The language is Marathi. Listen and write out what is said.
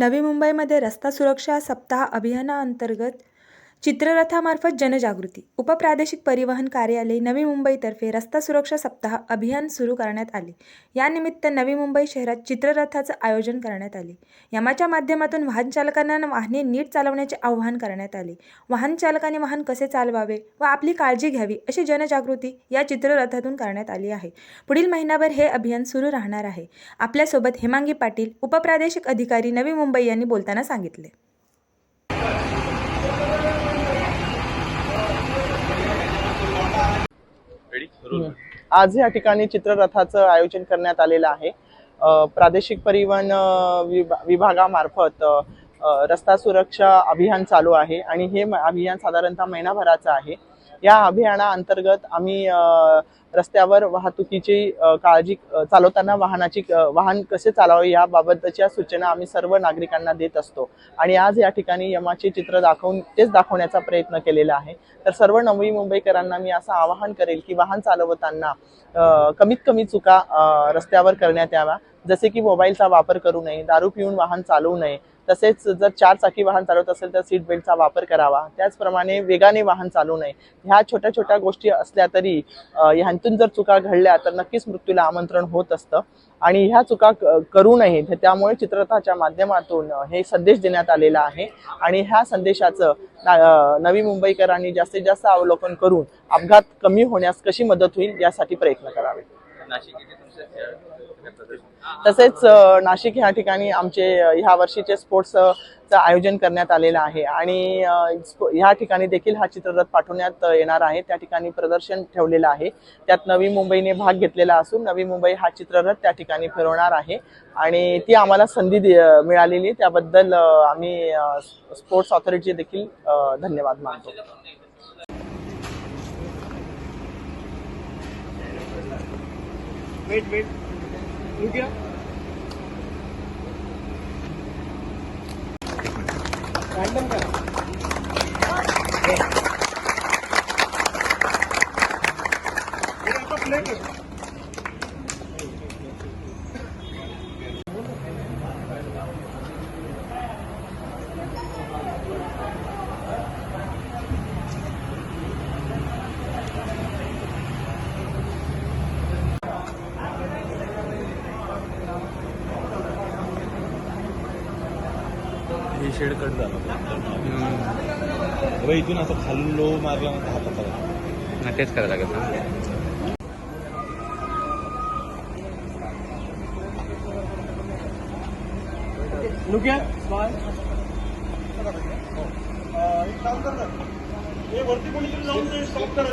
नवी मुंबईमध्ये रस्ता सुरक्षा सप्ताह अभियानाअंतर्गत चित्ररथामार्फत जनजागृती. उपप्रादेशिक परिवहन कार्यालय नवी मुंबईतर्फे रस्ता सुरक्षा सप्ताह अभियान सुरू करण्यात आले. यानिमित्त नवी मुंबई शहरात चित्ररथाचं आयोजन करण्यात आले. यमाच्या माध्यमातून वाहन चालकांना वाहने नीट चालवण्याचे आवाहन करण्यात आले. वाहन चालकाने वाहन कसे चालवावे व आपली काळजी घ्यावी अशी जनजागृती या चित्ररथातून करण्यात आली आहे. पुढील महिनाभर हे अभियान सुरू राहणार आहे. आपल्यासोबत हेमांगी पाटील उपप्रादेशिक अधिकारी नवी मुंबई यांनी बोलताना सांगितले रेडी सुरू आज या ठिकाणी चित्ररथाचं आयोजन करण्यात आलेलं आहे. प्रादेशिक परिवहन विभा- विभागामार्फत रस्ता सुरक्षा अभियान चालू आहे आणि हे म- अभियान साधारणतः महिनाभराचं आहे. या अभियानाअंतर्गत आम्ही रस्त्यावर वाहतुकीची काळजी चालवताना वाहनाची वाहन कसे चालावे याबाबतच्या सूचना आम्ही सर्व नागरिकांना देत असतो. आणि आज या ठिकाणी यमाचे चित्र दाखवून तेच दाखवण्याचा प्रयत्न केलेला आहे. तर सर्व नवी मुंबईकरांना मी असं आवाहन करेल की वाहन चालवताना कमीत कमी चुका रस्त्यावर करण्यात याव्या. जसे की मोबाईलचा वापर करू नये दारू पिऊन वाहन चालवू नये. तसेच जर चार चाकी वाहन चालवत असेल तर सीट बेल्टचा वापर करावा. त्याचप्रमाणे वेगाने वाहन चालवू नये. ह्या छोट्या छोट्या गोष्टी असल्या तरी अ, ह्यांतून जर चुका घडल्या तर नक्कीच मृत्यूला आमंत्रण होत असतं. आणि ह्या चुका करू नये त्यामुळे चित्ररथाच्या माध्यमातून हे संदेश देण्यात आलेला आहे. आणि ह्या संदेशाचं नवी मुंबईकरांनी जास्तीत जास्त अवलोकन करून अपघात कमी होण्यास कशी मदत होईल यासाठी प्रयत्न करावे. तसेच नाशिक ह्या ठिकाणी आमचे ह्या वर्षीचे स्पोर्ट्स चं आयोजन करण्यात आलेलं आहे. आणि ह्या ठिकाणी देखील हा चित्ररथ पाठवण्यात येणार आहे. त्या ठिकाणी प्रदर्शन ठेवलेलं आहे. त्यात नवी मुंबईने भाग घेतलेला असून नवी मुंबई हा चित्ररथ त्या ठिकाणी फिरवणार आहे. आणि ती आम्हाला संधी मिळालेली. त्याबद्दल आम्ही स्पोर्ट्स ऑथॉरिटी देखील धन्यवाद मानतो. Weight weight Núi kia Đánh bên Đây Đây tóc lên kìa हे शेड कट झालं. बघा इथून असं खाल्लो मारला ना हातात आला. ना तेच करायला लागत ना. गया स्माइल एक काम कर ना. ये वरती कोणीतरी जाऊन ते स्टॉप करा.